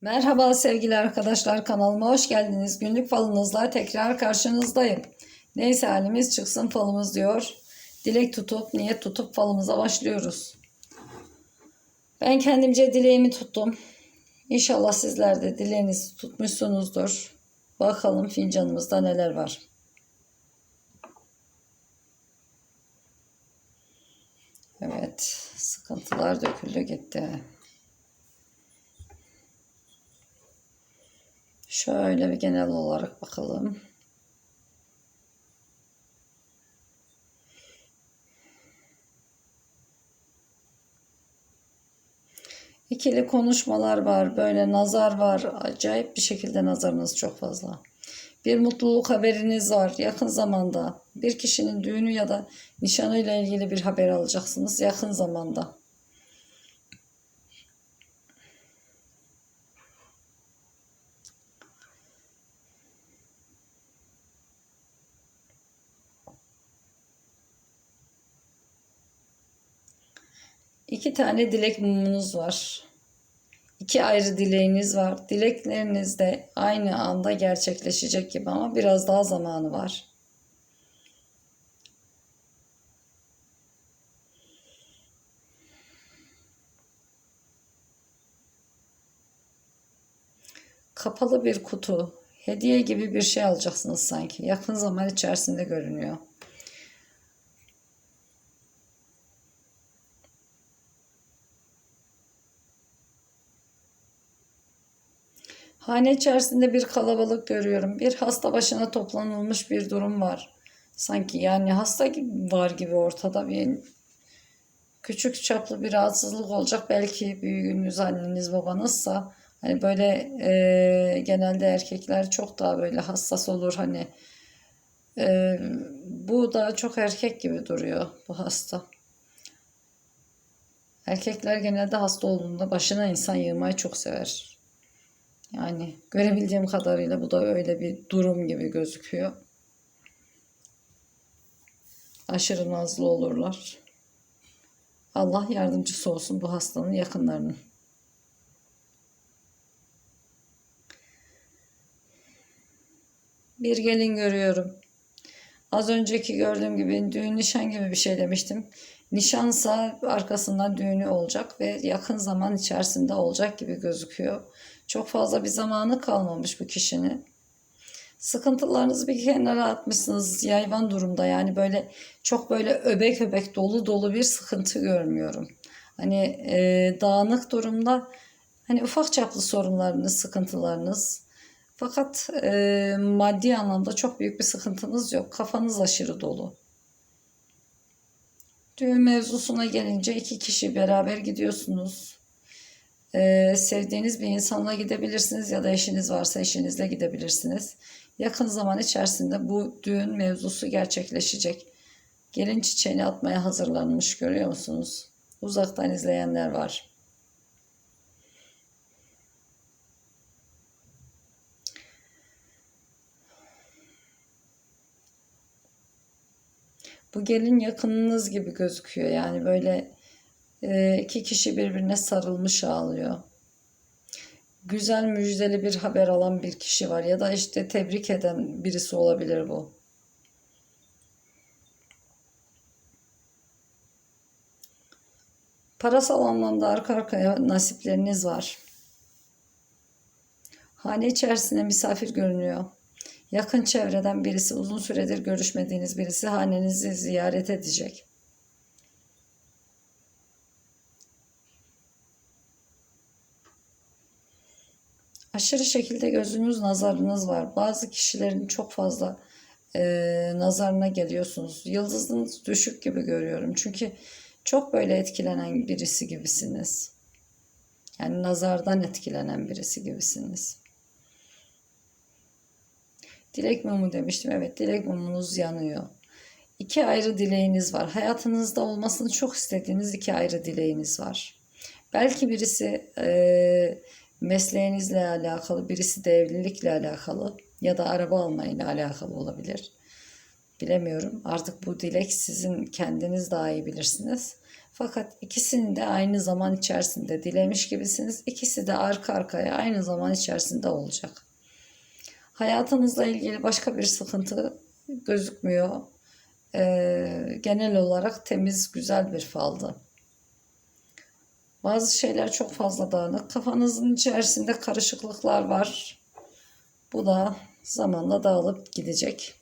Merhaba sevgili arkadaşlar kanalıma hoş geldiniz. Günlük falınızla tekrar karşınızdayım. Neyse halimiz çıksın falımız diyor. Dilek tutup niyet tutup falımıza başlıyoruz. Ben kendimce dileğimi tuttum. İnşallah sizler de dileğinizi tutmuşsunuzdur. Bakalım fincanımızda neler var. Evet, sıkıntılar döküldü gitti. Şöyle bir genel olarak bakalım. İkili konuşmalar var, böyle nazar var. Acayip bir şekilde nazarınız çok fazla. Bir mutluluk haberiniz var yakın zamanda. Bir kişinin düğünü ya da nişanıyla ilgili bir haber alacaksınız yakın zamanda. İki tane dilek mumunuz var. İki ayrı dileğiniz var. Dilekleriniz de aynı anda gerçekleşecek gibi ama biraz daha zamanı var. Kapalı bir kutu, hediye gibi bir şey alacaksınız sanki. Yakın zaman içerisinde görünüyor. Hane içerisinde bir kalabalık görüyorum. Bir hasta başına toplanılmış bir durum var. Sanki yani hasta gibi var gibi ortada bir küçük çaplı bir rahatsızlık olacak. Belki büyüğünüz, anneniz, babanızsa hani böyle e, genelde erkekler çok daha böyle hassas olur hani e, bu da çok erkek gibi duruyor bu hasta. Erkekler genelde hasta olduğunda başına insan yığmayı çok sever. Yani görebildiğim kadarıyla bu da öyle bir durum gibi gözüküyor. Aşırı nazlı olurlar. Allah yardımcısı olsun bu hastanın yakınlarının. Bir gelin görüyorum. Az önceki gördüğüm gibi düğün nişan gibi bir şey demiştim. Nişansa arkasından düğünü olacak ve yakın zaman içerisinde olacak gibi gözüküyor. Çok fazla bir zamanı kalmamış bu kişinin. Sıkıntılarınızı bir kenara atmışsınız yayvan durumda yani böyle çok böyle öbek öbek dolu dolu bir sıkıntı görmüyorum. Hani e, dağınık durumda hani ufak çaplı sorunlarınız, sıkıntılarınız fakat e, maddi anlamda çok büyük bir sıkıntınız yok. Kafanız aşırı dolu. Düğün mevzusuna gelince iki kişi beraber gidiyorsunuz. Ee, sevdiğiniz bir insanla gidebilirsiniz ya da eşiniz varsa eşinizle gidebilirsiniz. Yakın zaman içerisinde bu düğün mevzusu gerçekleşecek. Gelin çiçeğini atmaya hazırlanmış görüyor musunuz? Uzaktan izleyenler var. Bu gelin yakınınız gibi gözüküyor. Yani böyle iki kişi birbirine sarılmış ağlıyor. Güzel müjdeli bir haber alan bir kişi var ya da işte tebrik eden birisi olabilir bu. Parasal anlamda arka arkaya nasipleriniz var. Hane içerisinde misafir görünüyor. Yakın çevreden birisi, uzun süredir görüşmediğiniz birisi hanenizi ziyaret edecek. Aşırı şekilde gözünüz nazarınız var. Bazı kişilerin çok fazla e, nazarına geliyorsunuz. Yıldızınız düşük gibi görüyorum. Çünkü çok böyle etkilenen birisi gibisiniz. Yani nazardan etkilenen birisi gibisiniz. Dilek mumu demiştim. Evet dilek mumunuz yanıyor. İki ayrı dileğiniz var. Hayatınızda olmasını çok istediğiniz iki ayrı dileğiniz var. Belki birisi e, mesleğinizle alakalı, birisi de evlilikle alakalı ya da araba almayla alakalı olabilir. Bilemiyorum. Artık bu dilek sizin kendiniz daha iyi bilirsiniz. Fakat ikisini de aynı zaman içerisinde dilemiş gibisiniz. İkisi de arka arkaya aynı zaman içerisinde olacak. Hayatınızla ilgili başka bir sıkıntı gözükmüyor. Ee, genel olarak temiz, güzel bir faldı. Bazı şeyler çok fazla dağınık. Kafanızın içerisinde karışıklıklar var. Bu da zamanla dağılıp gidecek.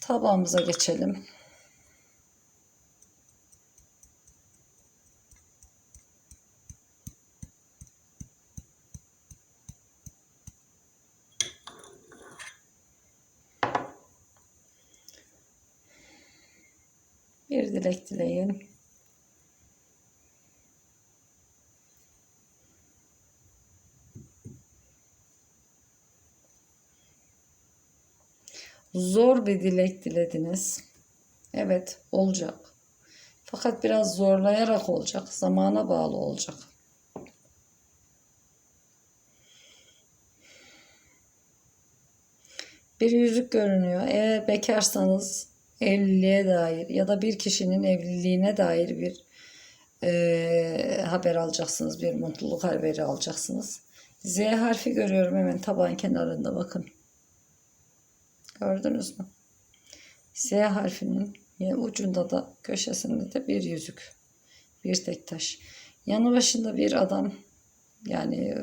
Tabağımıza geçelim. Bir dilek dileyin. Zor bir dilek dilediniz. Evet, olacak. Fakat biraz zorlayarak olacak, zamana bağlı olacak. Bir yüzük görünüyor. Eğer bekarsanız evliliğe dair ya da bir kişinin evliliğine dair bir e, haber alacaksınız. Bir mutluluk haberi alacaksınız. Z harfi görüyorum hemen tabağın kenarında bakın. Gördünüz mü? Z harfinin ucunda da köşesinde de bir yüzük. Bir tek taş. Yanı başında bir adam yani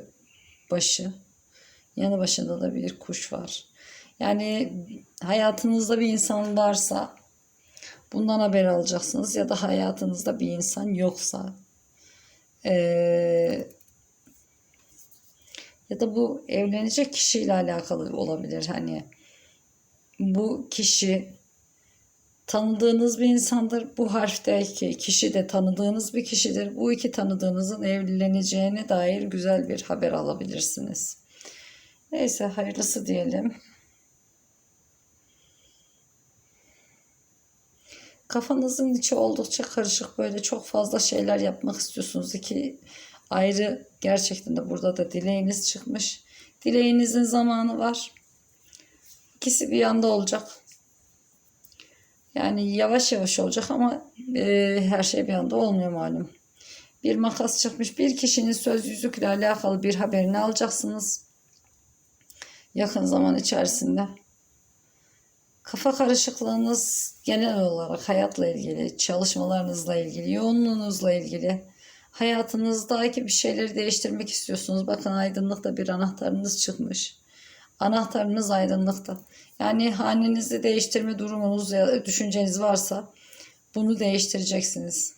başı. Yanı başında da bir kuş var. Yani hayatınızda bir insan varsa bundan haber alacaksınız ya da hayatınızda bir insan yoksa ee, ya da bu evlenecek kişiyle alakalı olabilir. Hani bu kişi tanıdığınız bir insandır. Bu harfteki kişi de tanıdığınız bir kişidir. Bu iki tanıdığınızın evleneceğine dair güzel bir haber alabilirsiniz. Neyse hayırlısı diyelim. Kafanızın içi oldukça karışık böyle çok fazla şeyler yapmak istiyorsunuz. İki ayrı gerçekten de burada da dileğiniz çıkmış. Dileğinizin zamanı var. İkisi bir yanda olacak. Yani yavaş yavaş olacak ama e, her şey bir anda olmuyor malum. Bir makas çıkmış. Bir kişinin söz yüzükle alakalı bir haberini alacaksınız. Yakın zaman içerisinde. Kafa karışıklığınız genel olarak hayatla ilgili, çalışmalarınızla ilgili, yoğunluğunuzla ilgili, hayatınızdaki bir şeyleri değiştirmek istiyorsunuz. Bakın aydınlıkta bir anahtarınız çıkmış. Anahtarınız aydınlıkta. Yani hanenizi değiştirme durumunuz ya düşünceniz varsa bunu değiştireceksiniz.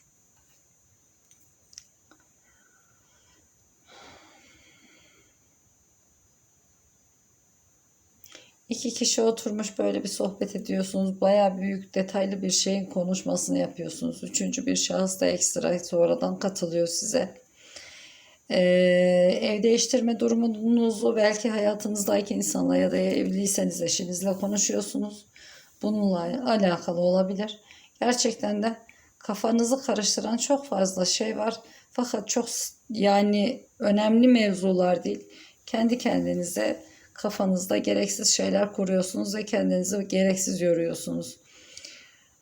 İki kişi oturmuş böyle bir sohbet ediyorsunuz. Baya büyük detaylı bir şeyin konuşmasını yapıyorsunuz. Üçüncü bir şahıs da ekstra sonradan katılıyor size. Ee, ev değiştirme durumunuzu belki hayatınızdaki insanla ya da evliyseniz eşinizle konuşuyorsunuz. Bununla alakalı olabilir. Gerçekten de kafanızı karıştıran çok fazla şey var. Fakat çok yani önemli mevzular değil. Kendi kendinize kafanızda gereksiz şeyler kuruyorsunuz ve kendinizi gereksiz yoruyorsunuz.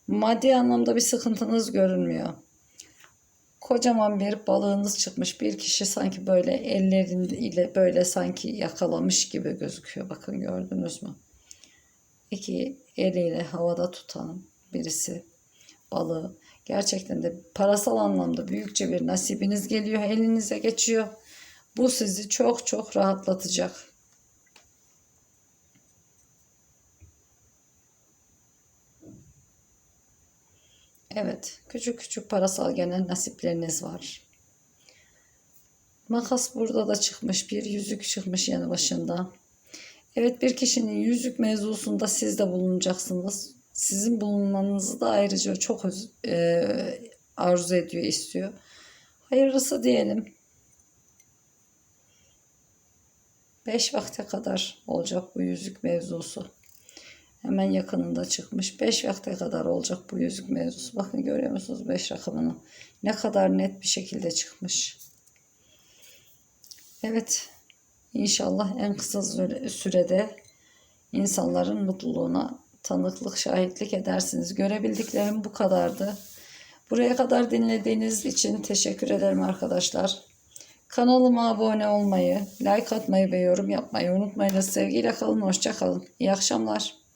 Maddi anlamda bir sıkıntınız görünmüyor. Kocaman bir balığınız çıkmış. Bir kişi sanki böyle elleriyle böyle sanki yakalamış gibi gözüküyor. Bakın gördünüz mü? İki eliyle havada tutan birisi balığı. Gerçekten de parasal anlamda büyükçe bir nasibiniz geliyor, elinize geçiyor. Bu sizi çok çok rahatlatacak. Evet, küçük küçük parasal gelen nasipleriniz var. Makas burada da çıkmış, bir yüzük çıkmış yanı başında. Evet, bir kişinin yüzük mevzusunda siz de bulunacaksınız. Sizin bulunmanızı da ayrıca çok e, arzu ediyor, istiyor. Hayırlısı diyelim. Beş vakte kadar olacak bu yüzük mevzusu. Hemen yakınında çıkmış. 5 vakte kadar olacak bu yüzük mevzusu. Bakın görüyor musunuz 5 rakamını? Ne kadar net bir şekilde çıkmış. Evet. İnşallah en kısa sürede insanların mutluluğuna tanıklık, şahitlik edersiniz. Görebildiklerim bu kadardı. Buraya kadar dinlediğiniz için teşekkür ederim arkadaşlar. Kanalıma abone olmayı, like atmayı ve yorum yapmayı unutmayınız. Sevgiyle kalın, hoşça kalın. İyi akşamlar.